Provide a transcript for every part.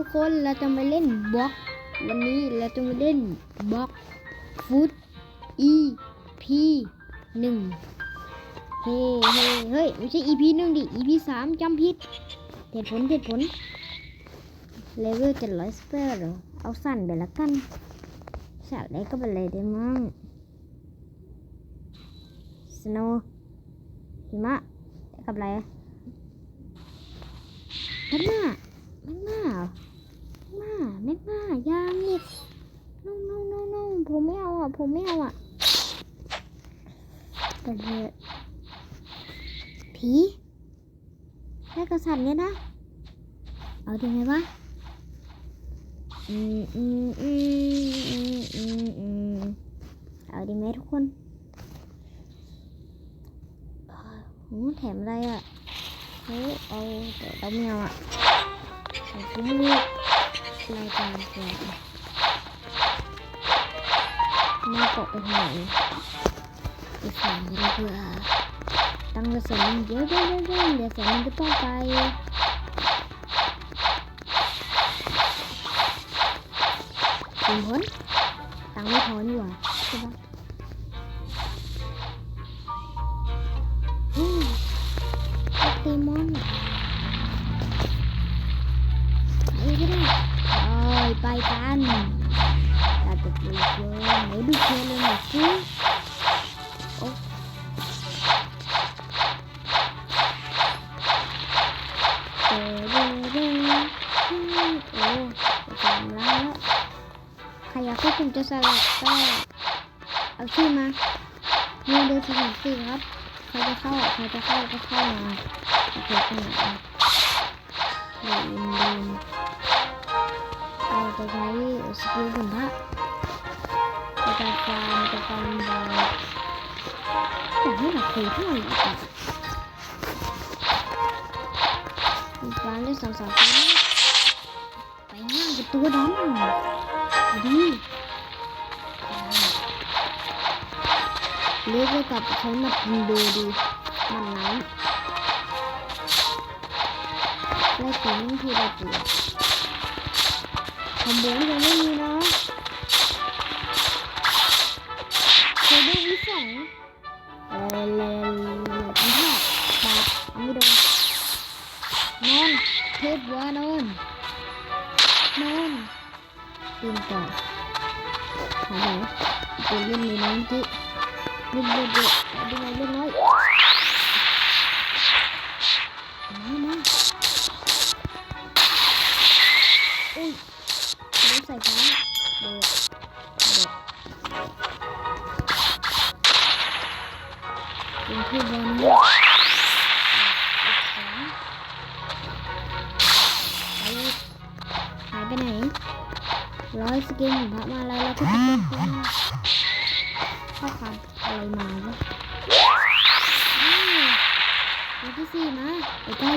ทุกคนเราจะมาเล่นบล็อก วันนี้เราจะมาเล่นบล็อกฟุต E P หนึ่งเฮ้เฮ้เฮ้ยไม่ใช่ EP หนึ่งดิ EP สามจำผิดเหตุผลเหตุผลเลเวลเจ็ดร้อยสเปอร์เอาสั้นไปละกันฉากไหนก็เป็นเลยได้มั้งสโนหิมะกับอะไรอะแมกมาแมกมา เหรอแมกมาแมกมายางอีก no no no no ผมไม่เอาอะ ผมไม่เอาอะแต่เถอะผีและกษัตริย์เนี่ยนะ เอาดีไหมวะอืมอืมอืมอืมอืมอืมเอาดีไหมทุกคนเอ้ยโหแถมอะไรอะเฮ้ยเอาแต่เราไม่เอาอะเอาทิ้งลูกรายการเกินน่าเกาะไปทางไหนอีกฝั่งเพื่อตั้งก ระสุนเยอะเยอะเยอะเยอะเดี๋ยวแสนมันก็ต้อง ไปไปกันตัดตัวเพื่อนเดี๋ยวดูเพื่อนเลยน่อยสิโอ้เดเดเดโอ้จะทำร้ายแล้วใครอยากให้ผมจะสลับก็เอาชื่อมามีเดือนสถานที่ครับใครจะเข้าใครจะเข้าก็เข้ามาโอเคขนาดนี้ จะใช้สกิลผลพระจะการฟาร์มจะการ์มบอลอยากให้หลักคุยเท่าไหร่อีกอะฟาร์มได้สองสามตัวไปห้างกับตัวดำดีเลือกกับใช้มาพิมดูดีมันนั้นไล่ตีนั่คือแบบ นี้คอมโบยังไม่มีนะเคยดูวิสองเออเลยทำท่าบาดเอาไม่โดนน เป็นที่บอลนี่หายไปไหน ร้อยสกินพระมาอะไรแล้วเราก็จะเป็นคนข้อความอะไรมาวะอ้าวตัวที่สี่นะไอ้ไก่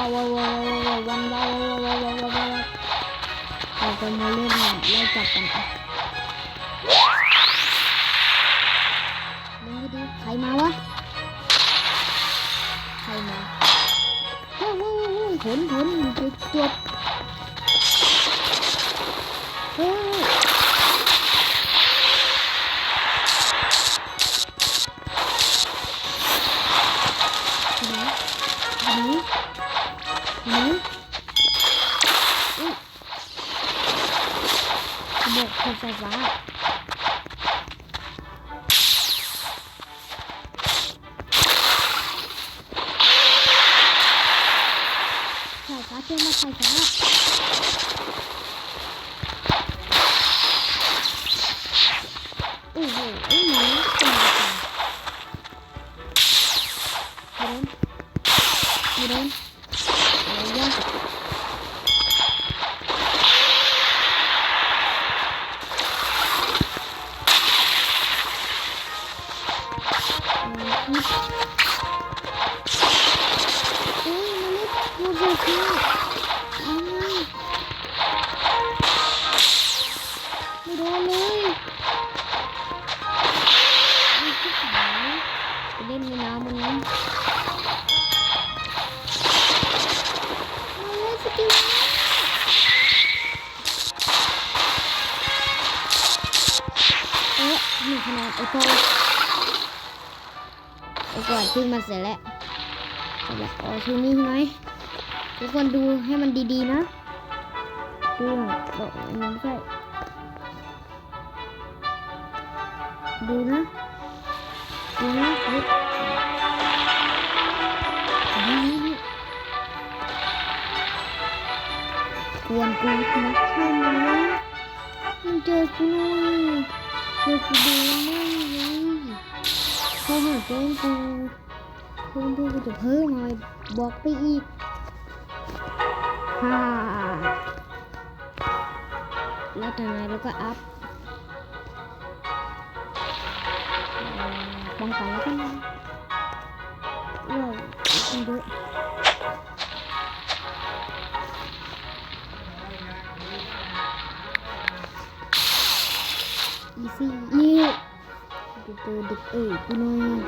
าวว้าวว้าวว้าวว้าวเราจะมาเล่นไล่จับกันอะ วะใครมาว้าวว้าวว้าวผลผลจุดจบเฮ้ย เชื่อมาใส่ช้าโอ้ โอ้โหโอ้ก่อนขึ้นมาเสร็จแล้วเสร็จแล้วอ๋อชูนี่ใช่ไหมทุกคนดูให้มันดีๆนะดูหน่อยบอกไม่ใช่ดูนะดูนะเฮ้ยนี่นี่กวนกูนะใช่ไหมมันเจอกูน่อ ยเจอกูดูไม่เลยเขาหาเพื่อนกูเพื่อนกูจะเพิ่มหน่อยบอกไปอีกฮ่าแล้วทำไมเราก็อัพป้องกันแล้วกันนะเรื่องมันเยอะ อีซี่ยี่ดูเจอเด็กเอ๋ยกูหน่อย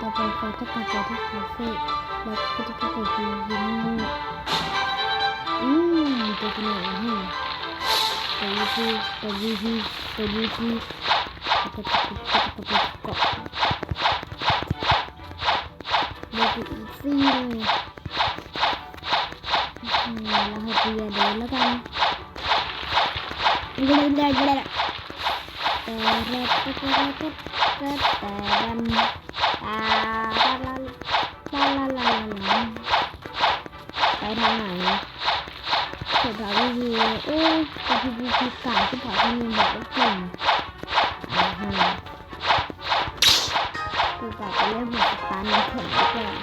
ต่อไปขอถ้าไปที่คาเฟ่แล้วก็จะไปกินยิงงูอืมตัวขนาดนี้ตัวยูทีตัวยูทีตัวยูทีก็จะก็ จะก็จะก็เดี๋ยวอีซี่เลยอืมแล้วให้เบียร์เดินแล้วกันเดินเดินเดินแต่เร็ดแต่เร็ดแต่แต่ดำลาลาลาลาลาลาลาไปทางไหนเสร็จแล้วรีวิวเอ้ยแต่พีพีพีกาที่พอที่มีบอกว่าเก่งอ่าฮะ คือกาไปเล่นหัวสตันมันแข็งไปก่อน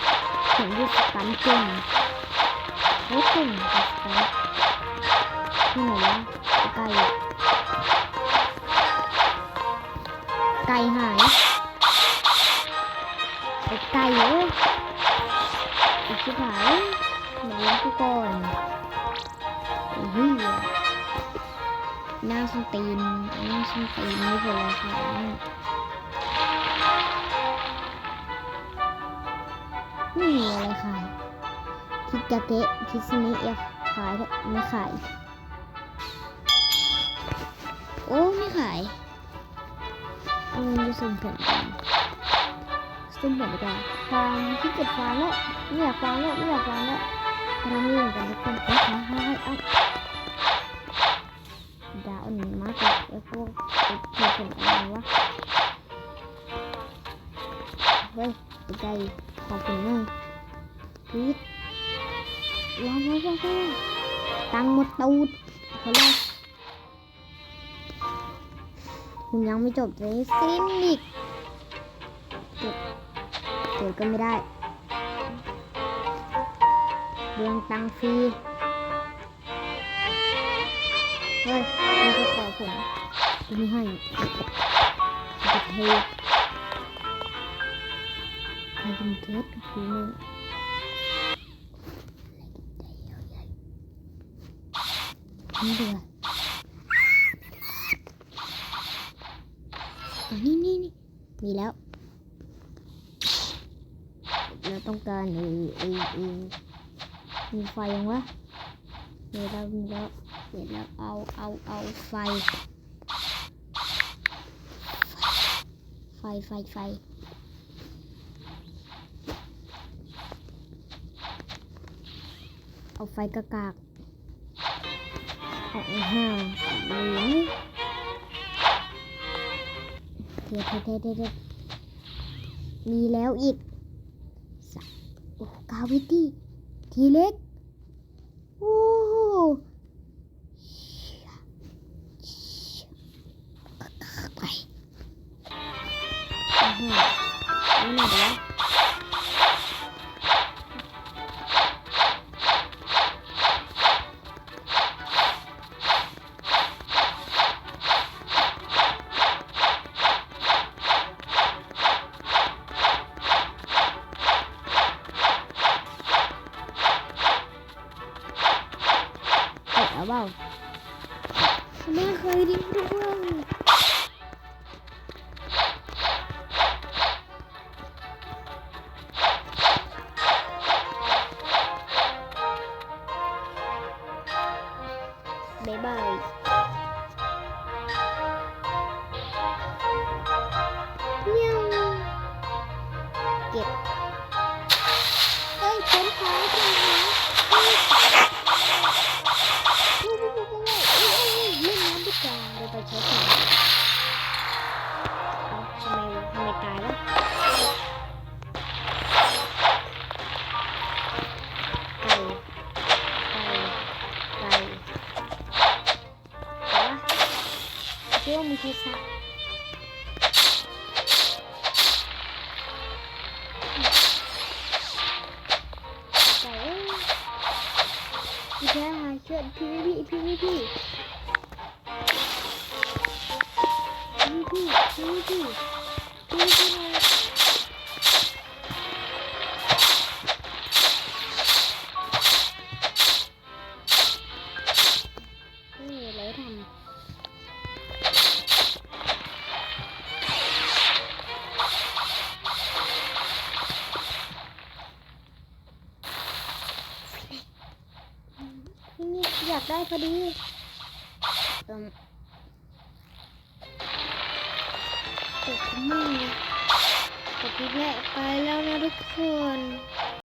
แข็งที่สตันเก่งเฮ้ยเก่งสตันที่ไหนวะไก่ไก่หายไอ้ไก่เอ้ยไอ้ชิบหายมาเลี้ยงกูก่อนไอ้เหี้ยหน้าสนตีนหน้าสนตีนไม่เป็นไรค่ะ ไม่มีอะไรขายคิดจะเกะคิดสนิเอยากขายไม่ขาย โอ้ ไม่ขายเอาเงินไปส่งผลกันซึ่งเหมือนกันฟาร์มที่เก็บฟาร์มแล้วไม่อยากฟาร์มแล้วไม่อยากฟาร์มแล้วกำลังเล่นกันทุกคนไปหาให้อัพดาวนึ่งมากเลยไอ้พวกไอ้พวกเป็นอะไรวะเฮ้ยไอ้ใจ ขอบคุณมากพีทว้าวว้าวว้าวตังหมดตูดเขาเลยคุณยังไม่จบเลยสิ้นอีกเดี๋ยวก็ไม่ได้เรียงตังฟรีเฮ้ยมันจะขอผมไม่ให้จะเท ใครเป็นเทสกับกูเนี่ยนี่เดือดอ๋อนี่นี่นี่มีแล้วเราต้องการไเอาไฟกระกากของห้าหวเลยเทเทเทเทมีแล้วอีกสโอ้กาวิตี้ทีเล็ก PVP PVP PVP PVP ได้พอดีตรงตกมากตกแยกไปแล้วนะทุกคน